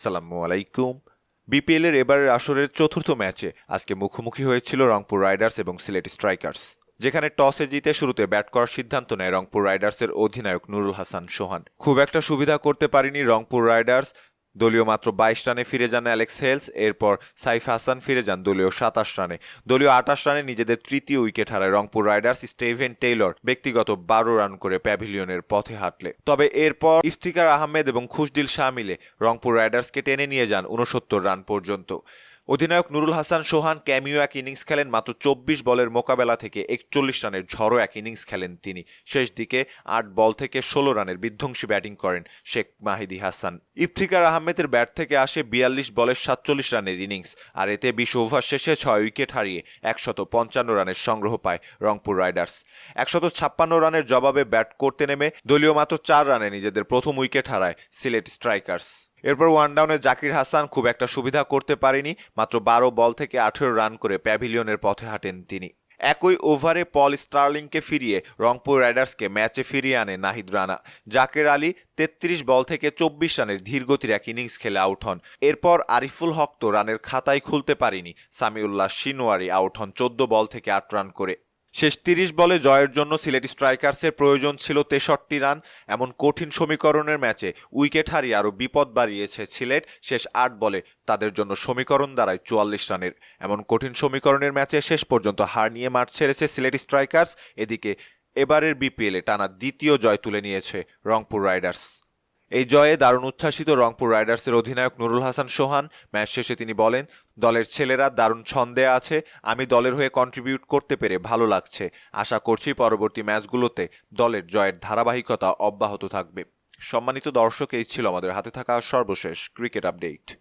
আসসালামু আলাইকুম। বিপিএল এর এবারের আসরের চতুর্থ ম্যাচে আজকে মুখোমুখি হয়েছিল রংপুর রাইডার্স এবং সিলেট স্ট্রাইকার্স, যেখানে টসে জিতে শুরুতে ব্যাট করার সিদ্ধান্ত নেয় রংপুর রাইডার্সের অধিনায়ক নুরুল হাসান সোহান। খুব একটা সুবিধা করতে পারেনি রংপুর রাইডার্স দলীয় মাত্র বাইশ রানে ফিরে যান অ্যালেক্স হেলস, এরপর সাইফ হাসান ফিরে যান দলীয় সাতাশ রানে। দলীয় আটাশ রানে নিজেদের তৃতীয় উইকেট হারায় রংপুর রাইডার্স স্টেভেন টেইলর, ব্যক্তিগত বারো রান করে প্যাভিলিয়নের পথে হাঁটলে। তবে এরপর ইফতিকার আহমেদ এবং খুশদিল শাহ মিলে রংপুর রাইডার্সকে টেনে নিয়ে যান উনসত্তর রান পর্যন্ত। অধিনায়ক নুরুল হাসান সোহান ক্যামিও এক ইনিংস খেলেন, মাত্র চব্বিশ বলের মোকাবেলা থেকে একচল্লিশ রানের ঝড়ো এক ইনিংস খেলেন তিনি। শেষ দিকে আট বল থেকে ষোলো রানের বিধ্বংসী ব্যাটিং করেন শেখ মাহিদি হাসান। ইফতিকার আহমেদের ব্যাট থেকে আসে বিয়াল্লিশ বলের সাতচল্লিশ রানের ইনিংস, আর এতে বিশ ওভার শেষে ছয় উইকেট হারিয়ে একশত পঞ্চান্ন রানের সংগ্রহ পায় রংপুর রাইডার্স। একশত ছাপ্পান্ন রানের জবাবে ব্যাট করতে নেমে দলীয় মাত্র চার রানে নিজেদের প্রথম উইকেট হারায় সিলেট স্ট্রাইকার্স। এরপর ওয়ান ডাউনে জাকির হাসান খুব একটা সুবিধা করতে পারেনি, মাত্র বারো বল থেকে আঠেরো রান করে প্যাভিলিয়নের পথে হাঁটেন তিনি। একই ওভারে পল স্টার্লিংকে ফিরিয়ে রংপুর রাইডার্সকে ম্যাচে ফিরিয়ে আনে নাহিদ রানা। জাকের আলী তেত্রিশ বল থেকে চব্বিশ রানের ধীরগতির এক ইনিংস খেলে আউট হন। এরপর আরিফুল হক তো রানের খাতায় খুলতে পারেনি, সামিউল্লাহ সিনোয়ারি আউট হন চোদ্দ বল থেকে আট রান করে। শেষ তিরিশ বলে জয়ের জন্য সিলেট স্ট্রাইকার্সের প্রয়োজন ছিল তেষট্টি রান, এমন কঠিন সমীকরণের ম্যাচে উইকেট হারিয়ে আরও বিপদ বাড়িয়েছে সিলেট। শেষ আট বলে তাদের জন্য সমীকরণ দাঁড়ায় চুয়াল্লিশ রানের। এমন কঠিন সমীকরণের ম্যাচে শেষ পর্যন্ত হার নিয়ে মাঠ ছেড়েছে সিলেট স্ট্রাইকার্স। এদিকে এবারের বিপিএলে টানা দ্বিতীয় জয় তুলে নিয়েছে রংপুর রাইডার্স। এই জয়ে দারুণ উচ্ছ্বাসিত রংপুর রাইডার্সের অধিনায়ক নুরুল হাসান সোহান, ম্যাচ শেষে তিনি বলেন, দলের ছেলেরা দারুণ ছন্দে আছে, আমি দলের হয়ে কন্ট্রিবিউট করতে পেরে ভালো লাগছে। আশা করছি পরবর্তী ম্যাচগুলোতে দলের জয়ের ধারাবাহিকতা অব্যাহত থাকবে। সম্মানিত দর্শক, এই ছিল আমাদের হাতে থাকা সর্বশেষ ক্রিকেট আপডেট।